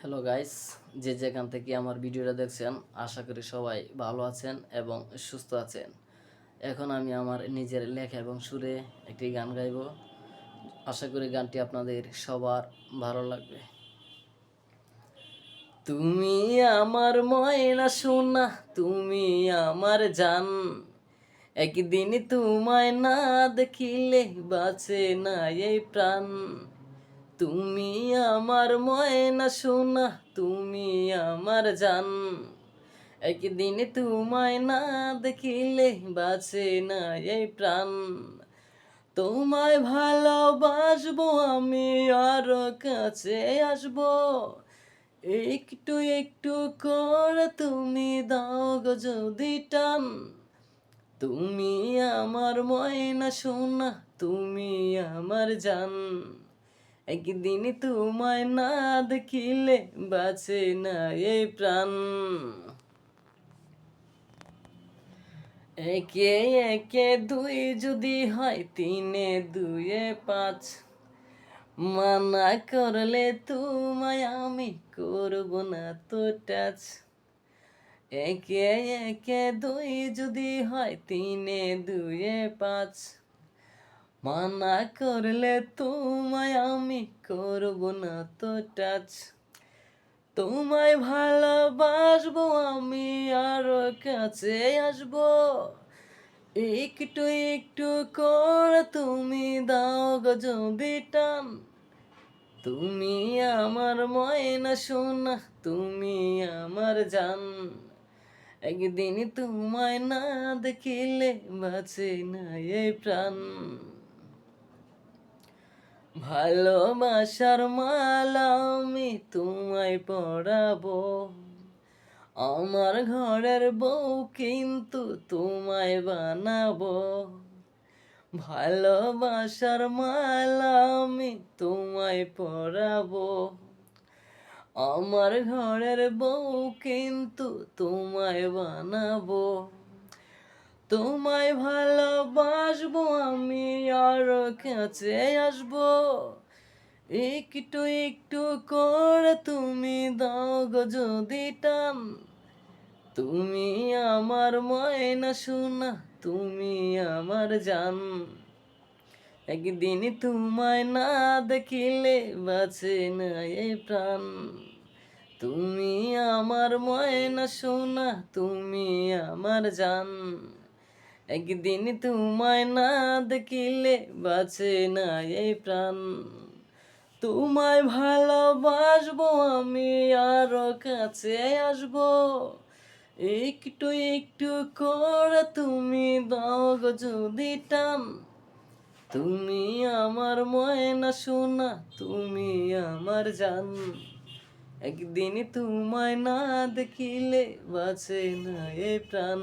Hello guys যে যেখান থেকে আমার ভিডিওটা দেখছেন, আশা করি সবাই ভালো আছেন এবং সুস্থ আছেন। এখন আমি আমার নিজের লেখা এবং সুরে একটি গান গাইব। আশা করি গানটি আপনাদের সবার ভালো লাগবে। তুমি আমার ময়না সোনা, তুমি আমার জান। একদিন তোমায় না দেখিলে বাঁচে না এই প্রাণ। তুমি আমার ময়না সোনা, তুমি আমার জান। একদিন তোমায় না দেখিলে বাঁচে না এই প্রাণ। তোমায় ভালোবাসবো আমি আর কাছে আসব। একটু একটু করে তুমি দাও গো যদি টান। তুমি আমার ময়না সোনা, তুমি আমার জান। একদিন তোমায় না দেখিলে বাঁচে না এই প্রাণ। একে একে দুই যদি হয়, তিনে দুয়ে পাঁচ। মানা করলে তোমায় আমি করব না তো টাচ। একে একে দুই যদি হয়, তিনে দুয়ে পাঁচ। মানা করলে তোমায় আমি করব না তো টাচ তোমায় ভালোবাসবো আমি আর কাছে আসব। একটু একটু করে তুমি দাও যদি টান। তুমি আমার ময়না সোনা, তুমি আমার জান। একদিন তোমায় না দেখিলে বাঁচে না এই প্রাণ। ভালোবাসার মালা আমি তোমায় পড়াবো আমার ঘরের বউ কিন্তু তোমায় বানাবো। ভালোবাসার মালা আমি তোমায় পড়াবো আমার ঘরের বউ কিন্তু তোমায় বানাবো। তোমায় ভালোবাসবো, আমি আর কাছে আসব। একটু একটু করে তুমি দাও গো যদি টান। তুমি আমার ময়না শোনা তুমি আমার জান। একদিন তোমায় না দেখিলে বাঁচে না এই প্রাণ। তুমি আমার ময়না শোনা তুমি আমার জান। একদিন তোমায় না দেখিলে বাঁচে না এই প্রাণ। তোমায় ভালোবাসবো আমি, আর কাছে আসব। একটু একটু করে তুমি দাও গো যদি টান। তুমি আমার ময়না সোনা, তুমি আমার জান। একদিন তোমায় না দেখিলে বাঁচে না এ প্রাণ।